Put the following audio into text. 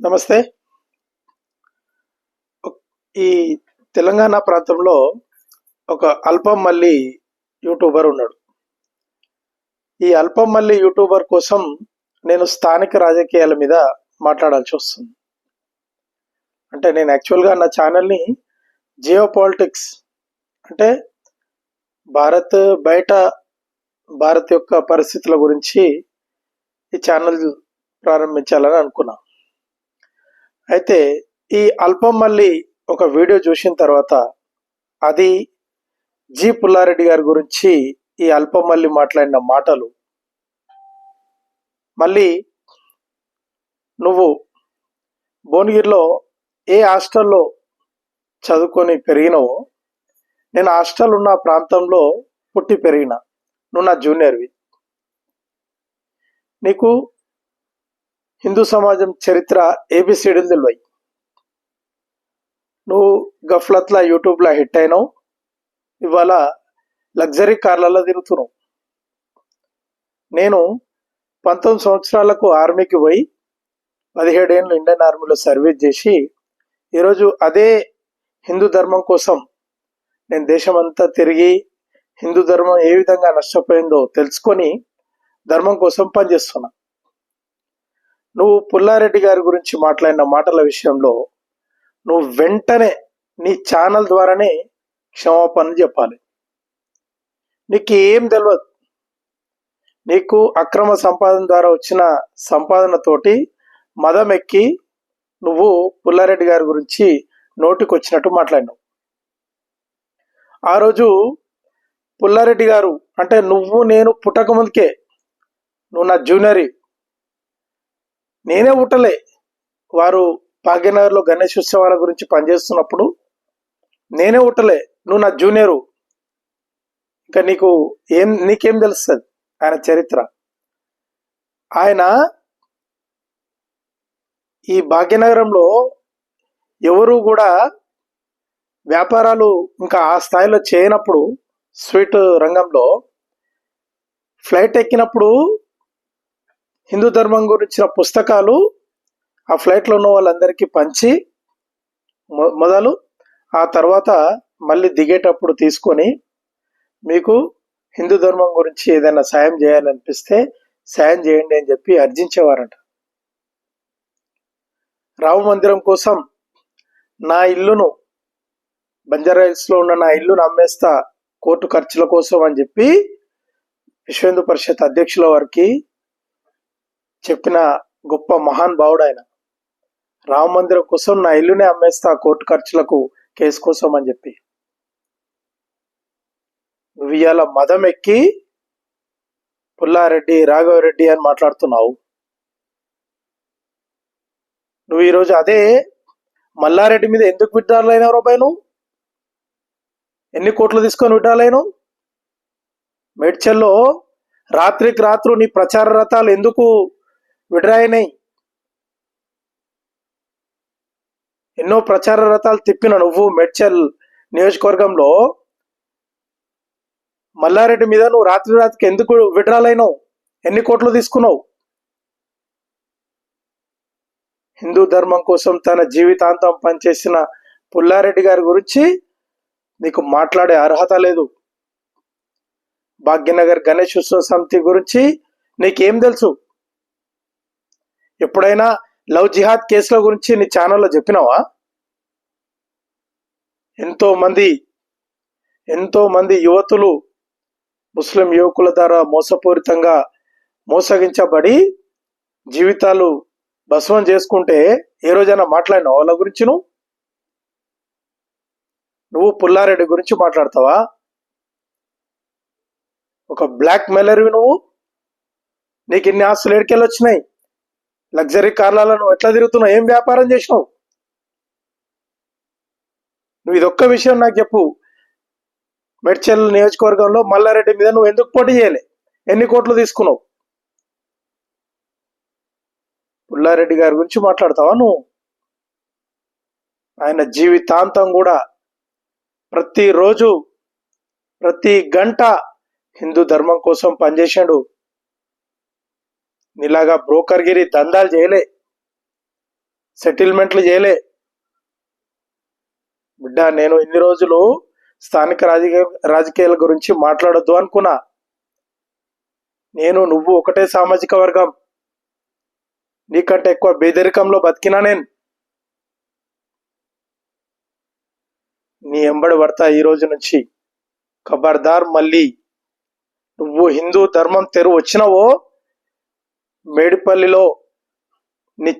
నమస్తే. ఈ తెలంగాణ ప్రాంతంలో ఒక అల్పం మల్లి యూట్యూబర్ ఉన్నాడు. ఈ అల్పం మల్లి యూట్యూబర్ కోసం నేను స్థానిక రాజకీయాల మీద మాట్లాడాల్సి వస్తుంది. అంటే నేను యాక్చువల్గా నా ఛానల్ని జియో పాలిటిక్స్ అంటే భారత్ బయట భారత్ యొక్క పరిస్థితుల గురించి ఈ ఛానల్ ప్రారంభించాలని అనుకున్నాను. అయితే ఈ అల్పం మళ్ళీ ఒక వీడియో చూసిన తర్వాత అది జి పుల్లారెడ్డి గారి గురించి ఈ అల్పం మళ్ళీ మాట్లాడిన మాటలు. మళ్ళీ నువ్వు భువనగిరిలో ఏ హాస్టల్లో చదువుకొని పెరిగినవో నేను హాస్టల్ ఉన్న ప్రాంతంలో పుట్టి పెరిగిన నువ్వు నా జూనియర్వి. నీకు హిందూ సమాజం చరిత్ర ఏబిసిడీలు తెలివాయి. నువ్వు గఫ్లత్లా యూట్యూబ్లో హిట్ అయినావు. ఇవాళ లగ్జరీ కార్లలో తిరుగుతున్నావు. నేను పంతొమ్మిది సంవత్సరాలకు ఆర్మీకి పోయి పదిహేడేళ్ళు ఇండియన్ ఆర్మీలో సర్వీస్ చేసి ఈరోజు అదే హిందూ ధర్మం కోసం నేను దేశమంతా తిరిగి హిందూ ధర్మం ఏ విధంగా నష్టపోయిందో తెలుసుకొని ధర్మం కోసం పనిచేస్తున్నా. నువ్వు పుల్లారెడ్డి గారి గురించి మాట్లాడిన మాటల విషయంలో నువ్వు వెంటనే నీ ఛానల్ ద్వారానే క్షమాపణ చెప్పాలి. నీకు ఏం తెలియదు నీకు అక్రమ సంపాదన ద్వారా వచ్చిన సంపాదనతోటి మదం ఎక్కి నువ్వు పుల్లారెడ్డి గారి గురించి నోటికి వచ్చినట్టు మాట్లాడినావు. ఆ రోజు పుల్లారెడ్డి గారు అంటే నువ్వు నేను పుట్టక ముందుకే నువ్వు నా జూనియర్ నేనే ఉట్టలే వారు భాగ్యనగర్లో గణేష్ ఉత్సవాల గురించి పనిచేస్తున్నప్పుడు నేనే ఉట్టలే నువ్వు నా జూనియరు. ఇంకా నీకు ఏం నీకేం తెలుస్తుంది? ఆయన చరిత్ర. ఆయన ఈ భాగ్యనగరంలో ఎవరు కూడా వ్యాపారాలు ఇంకా ఆ స్థాయిలో చేయనప్పుడు స్వీట్ రంగంలో ఫ్లైట్ ఎక్కినప్పుడు హిందూ ధర్మం గురించిన పుస్తకాలు ఆ ఫ్లైట్లో ఉన్న వాళ్ళందరికీ పంచి మొ- మొదలు ఆ తర్వాత మళ్ళీ దిగేటప్పుడు తీసుకొని మీకు హిందూ ధర్మం గురించి ఏదైనా సాయం చేయాలనిపిస్తే సాయం చేయండి అని చెప్పి అర్జించేవారంట. రామ మందిరం కోసం నా ఇల్లును బంజారాయిల్స్లో ఉన్న నా ఇల్లును అమ్మేస్తా కోర్టు ఖర్చుల కోసం అని చెప్పి విశ్వేందు పరిషత్ అధ్యక్షుల వారికి చెప్పిన గొప్ప మహాన్ భావుడు ఆయన రామ మందిరం కోసం నా ఇల్లునే అమ్మేస్తా కోర్టు ఖర్చులకు కేసు కోసం అని చెప్పి. నువ్వు ఇవాళ మదం ఎక్కి పుల్లారెడ్డి రాఘవరెడ్డి అని మాట్లాడుతున్నావు. నువ్వు ఈరోజు అదే మల్లారెడ్డి మీద ఎందుకు విడ్డాలు రూపాయి నువ్వు ఎన్ని కోట్లు తీసుకొని విడ్డాలైను మేడ్చల్లో రాత్రికి రాత్రు నీ ప్రచార రథాలు ఎందుకు విడరాయనై ఎన్నో ప్రచార రథాలు తిప్పిన నువ్వు మెడ్చల్ నియోజకవర్గంలో మల్లారెడ్డి మీద నువ్వు రాత్రి రాత్రికి ఎందుకు విడ్రాలైనావు? ఎన్ని కోట్లు తీసుకున్నావు? హిందూ ధర్మం కోసం తన జీవితాంతం పనిచేసిన పుల్లారెడ్డి గారి గురించి నీకు మాట్లాడే అర్హత లేదు. భాగ్యనగర్ గణేష్ ఉత్సవ సమితి గురించి నీకేం తెలుసు? ఎప్పుడైనా లవ్ జిహాద్ కేసుల గురించి నీ ఛానల్లో చెప్పినావా? ఎంతో మంది ఎంతో మంది యువతులు ముస్లిం యువకుల ద్వారా మోసపూరితంగా మోసగించబడి జీవితాలు భస్మం చేసుకుంటే ఏ రోజైనా మాట్లాడినావు వాళ్ళ గురించి నువ్వు నువ్వు పుల్లారెడ్డి గురించి మాట్లాడతావా? ఒక బ్లాక్ మెలర్వి నువ్వు? నీకు ఇన్ని ఆస్తులు ఎడికెళ్ళి వచ్చినాయి లగ్జరీ కార్లలో నువ్వు ఎట్లా తిరుగుతున్నావు? ఏం వ్యాపారం చేసినావు? నువ్వు ఇదొక్క విషయం నాకు చెప్పు. మెడ్చల్ నియోజకవర్గంలో మల్లారెడ్డి మీద నువ్వు ఎందుకు పోటీ చేయలే? ఎన్ని కోట్లు తీసుకున్నావు? పుల్లారెడ్డి గారి గురించి మాట్లాడతావా నువ్వు? ఆయన జీవితాంతం కూడా ప్రతిరోజు ప్రతి గంట హిందూ ధర్మం కోసం పనిచేశాడు. నీలాగా బ్రోకర్గిరి దందాలు చేయలే. సెటిల్మెంట్లు చేయలే. బిడ్డ నేను ఇన్ని రోజులు స్థానిక రాజకీయ రాజకీయాల గురించి మాట్లాడొద్దు అనుకున్నా. నేను నువ్వు ఒకటే సామాజిక వర్గం. నీకంటే ఎక్కువ బేదరికంలో బతికినా నేను. నీ ఎంబడి పడతా ఈ రోజు నుంచి. ఖబర్దార్ మళ్ళీ. నువ్వు హిందూ ధర్మం తెరు వచ్చినవో మేడిపల్లిలో నీ